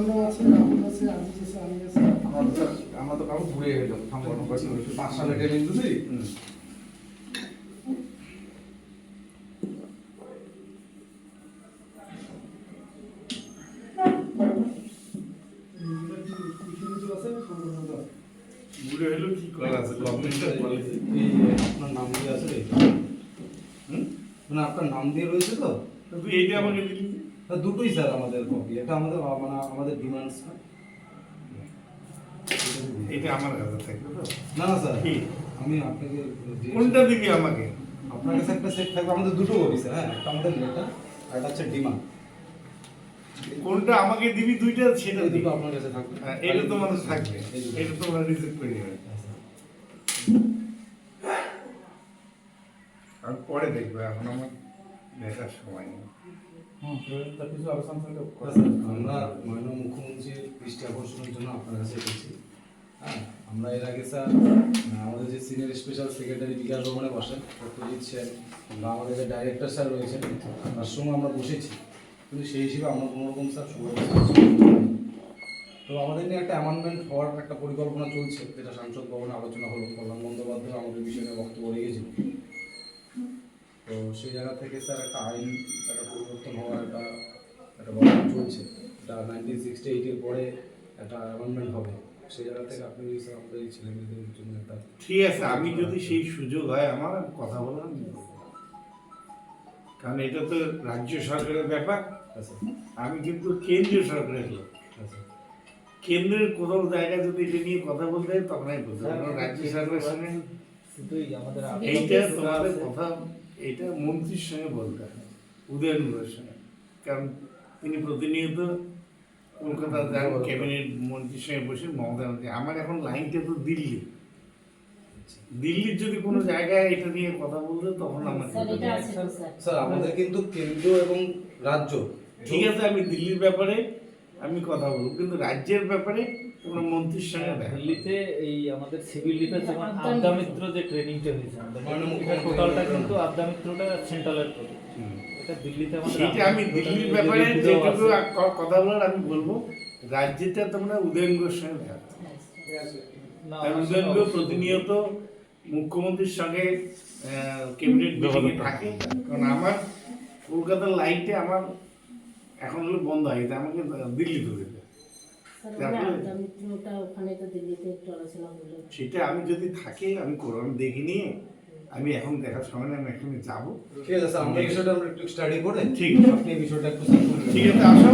পর্ণ আছে রাহুল আছে আজিজ আছে আমি আছে। আমরা তো আমরা কারও ঘুরে গেলাম করছি পাঁচ সালে আপনার নাম দিয়ে আছে মানে আপনার নাম দিয়ে রয়েছে তো? তুই এইটা আমাকে দিলি তা দুটোই স্যার আমাদের কপি এটা আমাদের মানে আমাদের ডিমান্ডস এটা আমার কাছে থাকবে তো? না না স্যার? আমি আপনাকে কোনটা দিবি আমাকে? আপনার কাছে একটা সেট থাকবে আমাদের দুটো কপি স্যার হ্যাঁ একটা আমাদের লেটার আর একটা হচ্ছে ডিমান্ড কোনটা আমাকে দিবি দুইটা সেটা দিবি। দুটো আপনার কাছে থাকবে। হ্যাঁ, এটা তোমার থাকবে। এই দুটো। এটা তোমরা রিসিভ করে নেবে। হ্যাঁ, স্যার। আর পরে দেখবে এখন আমার দেখার সময় নেই স্যার, আমরা মাননীয় মুখ্যমন্ত্রীর দৃষ্টি আকর্ষণের জন্য আপনার কাছে এসেছি। হ্যাঁ আমরা এর আগে স্যার আমাদের যে সিনিয়র স্পেশাল সেক্রেটারি বিকাশ ভবনে বসেন সত্যজিৎ সেন বা আমাদের যে ডাইরেক্টর স্যার রয়েছেন তার সঙ্গে আমরা বসেছি। কিন্তু সেই হিসেবে আমরা কোনো রকম স্যার সুব্যবস্থা তো আমাদের নিয়ে একটা অ্যামেন্ডমেন্ট হওয়ার একটা পরিকল্পনা চলছে যেটা সাংসদ ভবনে আলোচনা হলো। কল্যাণ বন্দ্যোপাধ্যায় আমাদের বিষয়ে নিয়ে বক্তব্য রেখেছিল তো সেই জায়গা থেকে স্যার একটা আইন একটা পরিবর্তন হওয়ার একটা একটা বর্তমান চলছে। এটা নাইনটিন সিক্সটি এইটের পরে একটা অ্যামেন্ডমেন্ট হবে। সেই জায়গা থেকে আপনি যদি স্যার আমাদের এই ছেলে মেয়েদের জন্য একটা ঠিক আছে আমি যদি সেই সুযোগ হয় আমার কথা বলার কারণ এটা তো রাজ্য সরকারের ব্যাপার। আচ্ছা আমি কিন্তু কেন্দ্রীয় সরকারের লোক। আচ্ছা কেন্দ্রের কোথাও জায়গায় যদি এটা নিয়ে কথা বলতে হয় তখন আমি বলতে। রাজ্য সরকারের সঙ্গে এইটা তোমাদের কথা এটা মন্ত্রীর সঙ্গে বলতে হয় উদয়নগুলোর সঙ্গে। কারণ তিনি প্রতিনিয়ত কলকাতা যান ক্যাবিনেট মন্ত্রীর সঙ্গে বসে মমতা ব্যানার্জি। আমার এখন লাইনটা তো দিল্লি। দিল্লির যদি কোনো জায়গায় এটা নিয়ে কথা বলতে তখন আমার তো স্যার। স্যার আমাদের কিন্তু কেন্দ্র এবং রাজ্য। ঠিক আছে আমি দিল্লির ব্যাপারে আমি কথা বলব কিন্তু রাজ্যের ব্যাপারে তোমরা মন্ত্রীর সঙ্গে দিল্লিতে এই আমাদের সিভিল ডিফেন্স এবং আবদা আবদা মিত্র যে ট্রেনিংটা হয়েছে আমাদের টোটালটা কিন্তু আবদা মিত্রটা সেন্ট্রালের এটা দিল্লিতে আমাদের সেটা আমি দিল্লির ব্যাপারে যেটুকু কথা বলার আমি বলব রাজ্যেটা তোমরা উদয়নগুলোর সঙ্গে দেখা। প্রতিনিয়ত মুখ্যমন্ত্রীর সঙ্গে ক্যাবিনেট থাকে। কারণ আমার কলকাতার লাইটে আমার এখন হলো বন্ধ হয়ে গেছে আমাকে দিল্লি ধরে সেটা আমি যদি থাকে আমি করব আমি দেখিনি নিয়ে আমি এখন দেখার সময় না আমি এখানে যাব। ঠিক আছে আমরা বিষয়টা আমরা একটু স্টাডি করে ঠিক আছে। আপনি বিষয়টা একটু ঠিক আছে আসো।